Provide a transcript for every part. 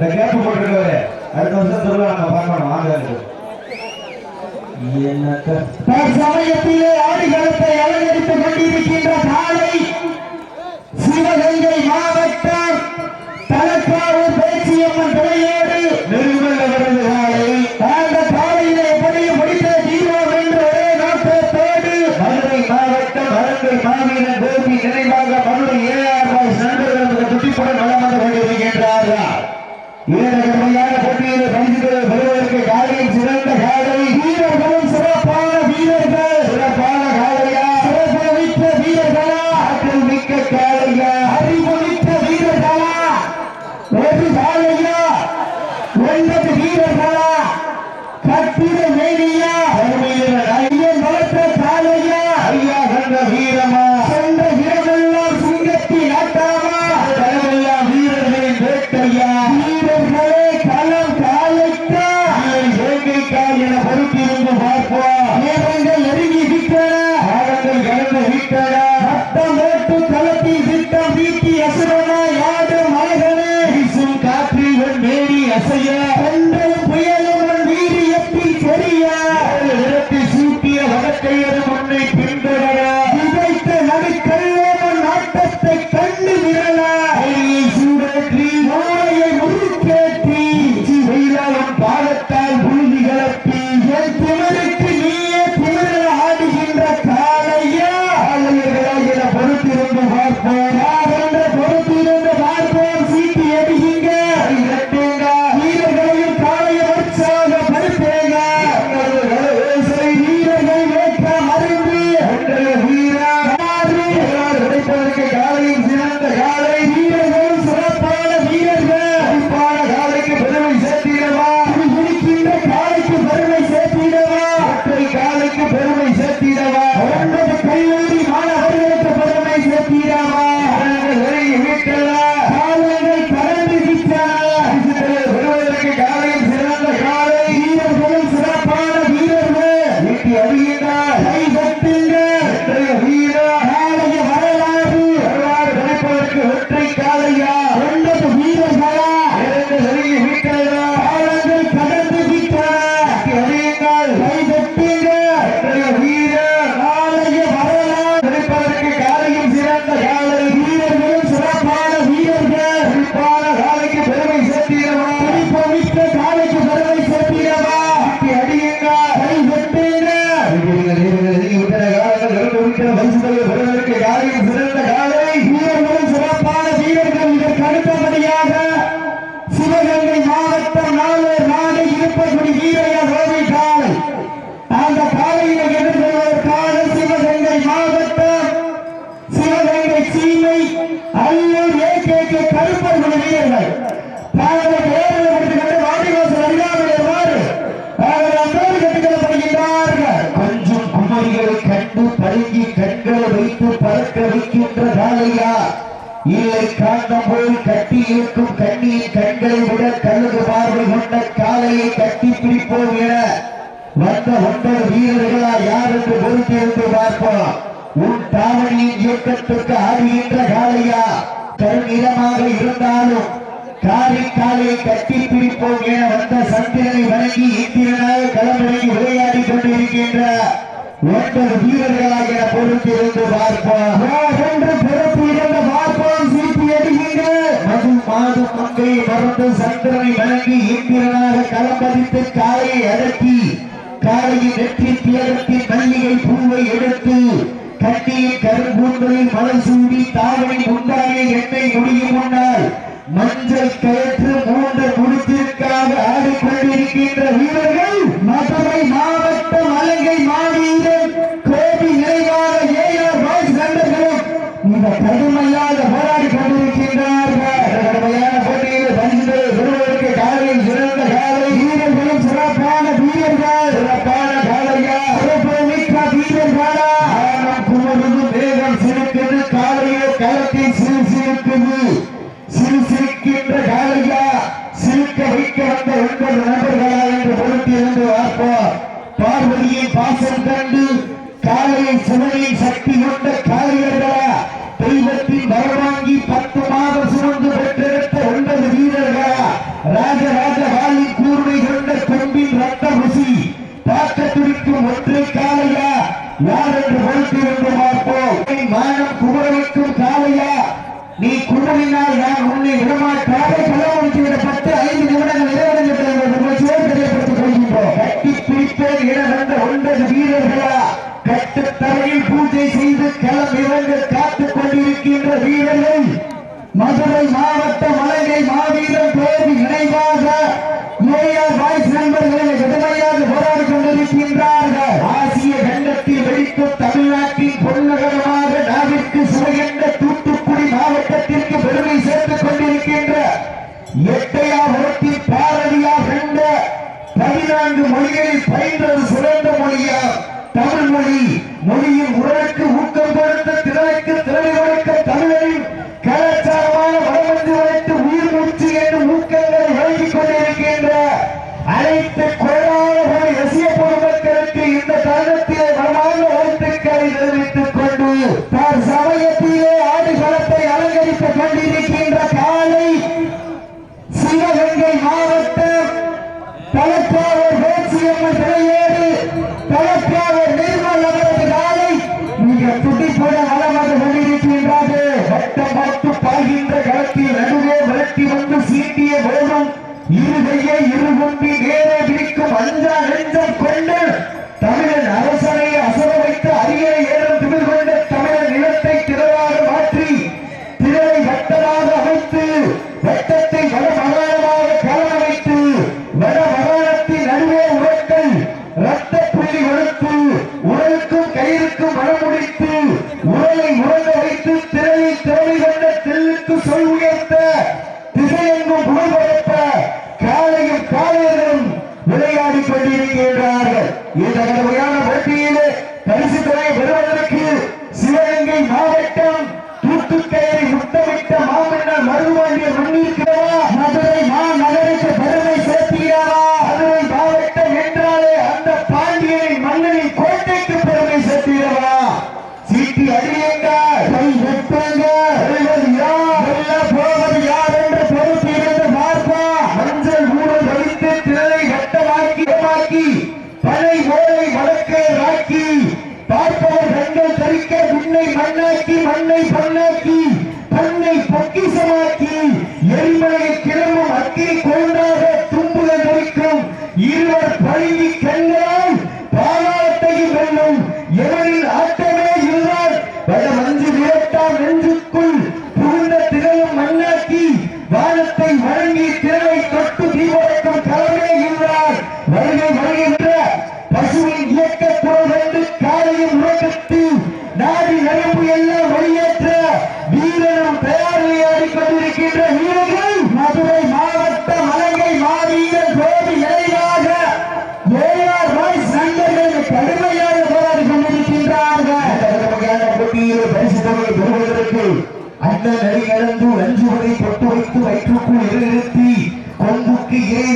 இந்த கேப்பு போட்டுருக்காரு. அடுத்த வருஷம் திருவிழா நம்ம பார்க்கணும். ஆண்டு தற்சமயத்திலே ஆடுகளத்தை அலங்கரித்துக் கொண்டிருக்கின்ற காலை சிவகங்கை மாவட்டம் தலக்காவூர் இருக்கின்ற காலையா இல்லை காந்த போல் கட்டி இருக்கும் கண்ணியின் கண்களை விட கழுகு பார்வை கொண்ட காலையை கட்டி பிடிப்போம் என வந்த ஒன்பது வீரர்களா யார் என்று பொறுத்திருந்து பார்ப்போம். உன் தாவணியின் இயக்கத்துக்கு ஆடுகின்ற காலையா கருநிலமாக இருந்தாலும் காலை காலை கட்டி பிடிப்போம் என வந்த சந்திரனை வணங்கி இந்திரனாக களமிறங்கி விளையாடி கொண்டிருக்கின்ற ஒன்பது வீரர்களாக பொறுத்து இருந்து பார்ப்போம். என்று பொறுத்து இருந்து பார்ப்போம். சீட்டு எடுக்கின்ற மது மாது மங்கை மறந்து சந்திரனை வணங்கி இந்திரனாக களம்பதித்து காலை அடக்கி காலையில் நெற்றி தியகத்தின் மல்லிகை பூவை எடுத்து கட்டியில் கரும்பூந்தலில் மலர் சூடி தாவணி முந்தாயை எண்ணெய் முடியும் முன்னால் மஞ்சள் கயிற்று மூன்று முடிச்சிற்காக ஆடிக்கொண்டிருக்கின்ற வீரர்கள் Fernando Fernández. மதுரை மாவட்ட மலங்கை மாவீரர் பேர் நினைவாக ஏஆர் பாய்ஸ் நண்பர்களை கடுமையாக போராடி கொண்டிருக்கின்றார்கள். ஆசிய கண்டத்தில் வெடித்து தமிழ்நாட்டின் பொருளகரமாக நாவிற்கு சுவைகின்ற தூத்துக்குடி மாவட்டத்திற்கு பெருமை சேர்த்துக் கொண்டிருக்கின்ற எட்டையாபுரத்தில் பாரதியார் கண்ட பதினான்கு மொழிகளில் பயின்றது சிறந்த மொழியா தமிழ் மொழி மொழியின் உடலுக்கு ஊக்கம் கொடுத்த திறனுக்கு திறனை கொடுக்க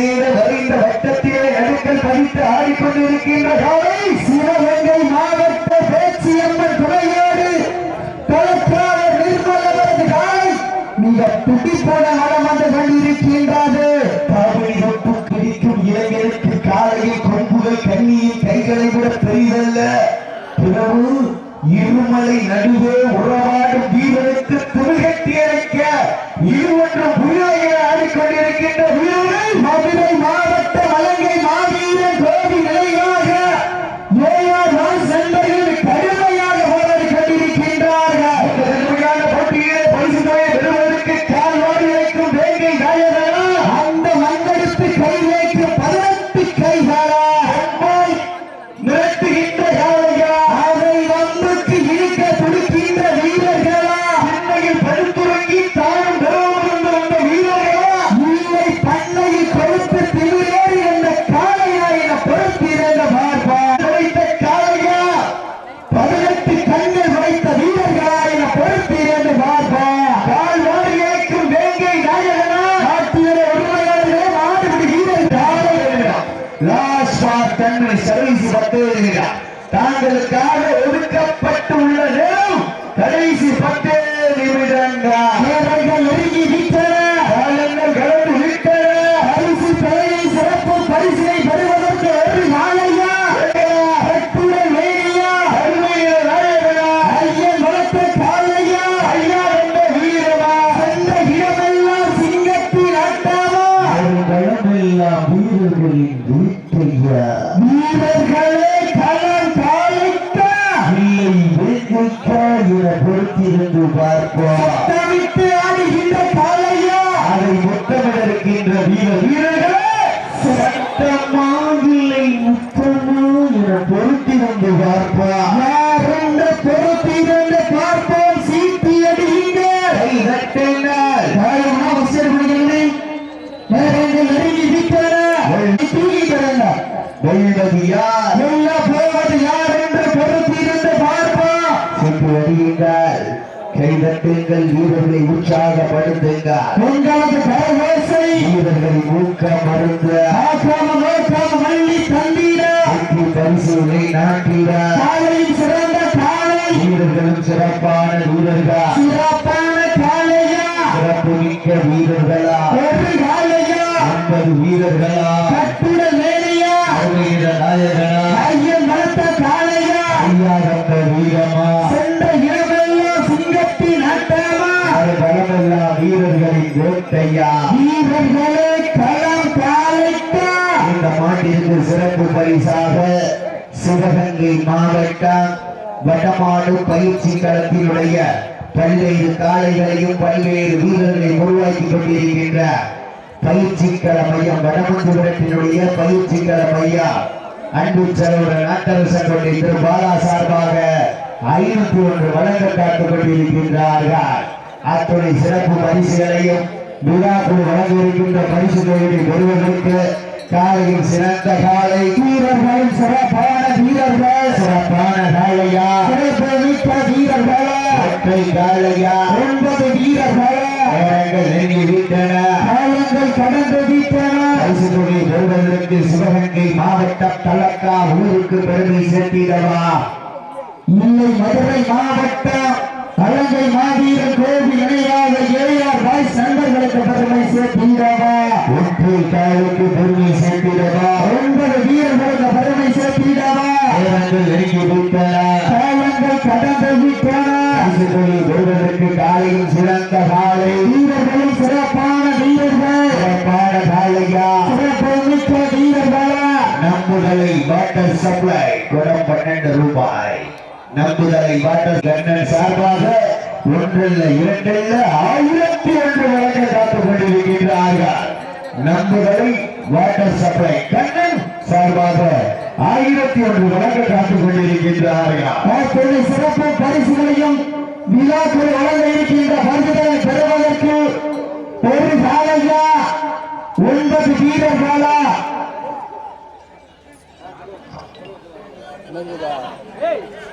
நேர வருகின்ற வட்டத்திலே நடுக்கல் பதித்து ஆடிக்கொண்டிருக்கின்ற காலை சிவகங்கை மாவட்ட பேச்சு எங்கள் துறையோடு தொழிற்சாளர் நிர்மலவரது காலை. மிக துடிப்போன தன்னை சர்வீஸ் பத்து எழுதுகிறார் தாங்களுக்காக ஒதுக்கப்பட்டுள்ள நேரம் கடைசி பத்து நிமிடங்கள் Black வீரர்களை உற்சாகப்படுத்துங்கள் உங்களது கரவேசை வீரர்களின் ஊக்கம் மருந்து மல்லி தந்தீர பரிசுகளை நாட்டிட. காலையும் சிறந்த காலை. வீரர்களும் சிறப்பான வீரர்கள். சிறப்பான காலையா. சிறப்பு மிக்க வீரர்களா. ஒரு காலையா. ஐம்பது வீரர்களா. சிறப்பு பரிசாக சிவகங்கை மாவட்டம் வடமாடு பயிற்சி களத்தினுடைய பல்வேறு காலைகளையும் பல்வேறு வீரர்களை உருவாக்கி கொண்டிருக்கின்ற பயிற்சி கள மையம் வடமஞ்சுபுரத்தினுடைய பயிற்சி கள மையம். அன்பு செலவுடன் நாட்டரசன் கொண்ட திரு பாலா சார்பாக ஐநூத்தி ஒன்று வழங்க காத்துக் கொண்டிருக்கின்றார்கள் அத்துணை சிறப்பு பரிசுகளையும் விழாக்குழு வழங்க இருக்கின்ற பரிசு தொகுதி பெறுவதற்கு காலையில் சிறந்த காலை. வீரர்களும் சிறப்பான வீரர்கள். சிறப்பான காலையா சிறப்பு மிக்க வீரர்களே. ஒற்றை காலையா ஒன்பது வீரர்களே. நேரங்கள் நெருங்கி விட்டன. காலங்கள் கடந்து விட்டன. பரிசு தொகை பெறுவதற்கு சிவகங்கை மாவட்டம் தலக்கா ஊருக்கு பெருமை சேர்த்திடவா? இல்லை மதுரை மாவட்டம் அலங்கை மாவீரன் கோவில் இணையாக ஏஆர் பாய்ஸ் நண்பர்களுக்கு பெருமை சேர்த்தீரவா ஒற்றை காலுக்கு பெருமை சேர்த்திடவா ஒன்பது வீரர்களுக்கு பெருமை சேர்த்தீரவா நேரங்கள் நெருங்கி விட்டன காலங்கள் கடந்து விட்டன பெறுவதற்கு காலையில் சிறந்த காலை. வீரர்களும் சிறப்பான வீரர்கள். சிறப்பான காலையா? சிறப்பு மிக்க வீரர்களா? நம்புதலை வாட்டர் சப்ளை. குடம் பன்னெண்டு ரூபாய். நம்புதலை வாட்டர் கண்ணன் சார்பாக ஒன்றில் இரண்டில் ஆயிரத்தி ஒன்று வழங்க காத்துக் கொண்டிருக்கின்றார்கள். நம்புகளை வாட்டர் சப்ளை கண்ணன் சார்பாக ஆயிரத்தி ஒன்று வழங்க காத்துக் கொண்டிருக்கின்றார்கள். சிறப்பு பரிசுகளையும் விழாக்கள் வழங்க இருக்கின்ற பரிசுகளை பெறுவதற்கு ஒரு சாலையா? ஒன்பது வீரர்களா Hey!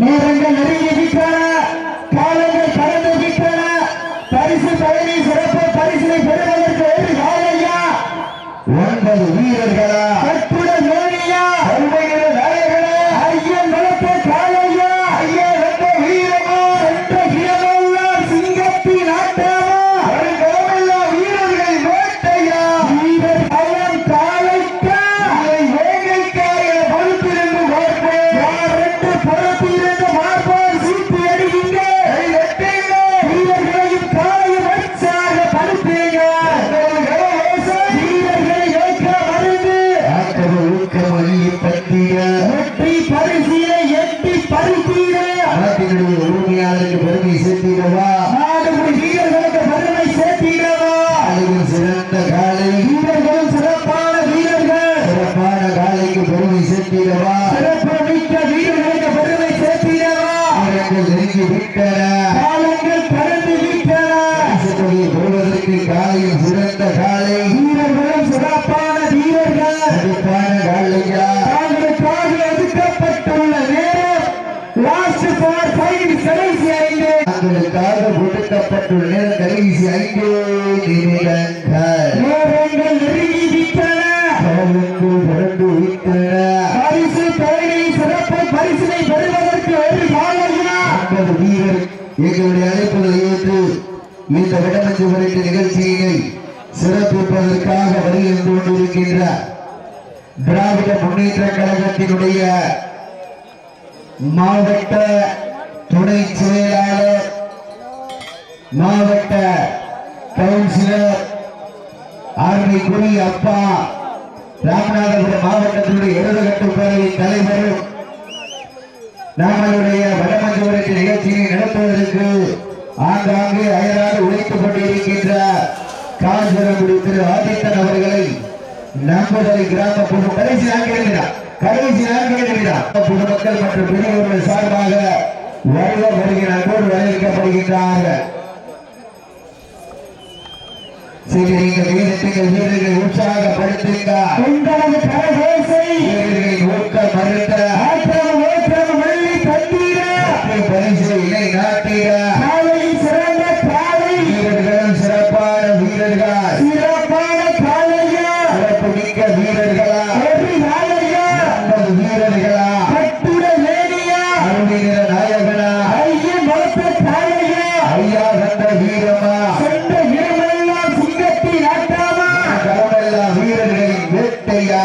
நேரங்கள் நெருங்கி விட்டன காலங்கள் கடந்து விட்டன பரிசு பயணி சிறப்பு பரிசினை பெறுவதற்கு ஒன்பது வீரர்களா? ஒடுக்கப்பட்டுள்ள நேரம் கடைசி ஐந்து நிமிடங்கள் நேரங்கள் நெருங்கி விட்டன காலங்கள் விட்டன பரிசு பயணி சிறப்பு பரிசினை பெறுவதற்கு ஒரு காலையா வீரர் எங்களுடைய அழைப்புகளை ஏற்று இந்த விடமஞ்சு நிகழ்ச்சியினை சிறப்பிப்பதற்காக வருகின்ற கொண்டிருக்கின்ற திராவிட முன்னேற்ற கழகத்தினுடைய மாவட்ட துணை செயலாளர் மாவட்ட கவுன்சிலர் ஆர்மிக்குடி அப்பா ராமநாதபுரம் மாவட்டத்தினுடைய இடதுகட்டு பேரவை தலைவரும் நம்மளுடைய வடமஞ்சபுரத்தின் நிகழ்ச்சியை நடத்துவதற்கு ஆங்காங்கே அயராது உழைத்துக் கொண்டிருக்கின்ற காஞ்சிரங்குடி திரு ஆதித்தன் அவர்களை நம்புதலை கிராம பொது கடைசி நான்கு எழுதினார் கடைசி நான்கு எழுதினார் பொதுமக்கள் மற்றும் பெரியவர்கள் சார்பாக வருக வரவேற்கப்படுகின்றார்கள். சிறுநீங்க வீரத்துக்கு வீரர்களை உற்சாகப்படுத்துகிறார். உங்களது கரகோசை வீரர்களை ஊக்க வேட்டையா?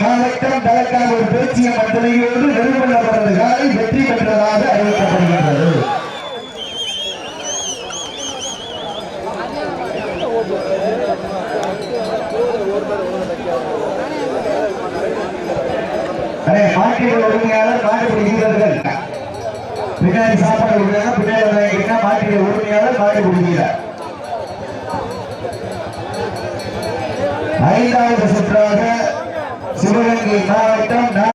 மாவட்டம் தலக்கான ஒரு பேச்சிய மட்டணையோடு நிறுவனப்பட்டது காலை வெற்றி பெற்றதாக அறிவிக்கப்படுகின்றது. மாட்டிகள் உரிமையாளர் மாட்டு பிடிக்கிறார்கள் பின்னாடி சாப்பாடு உரிமையாளர் ஐந்தாவது சுற்றாக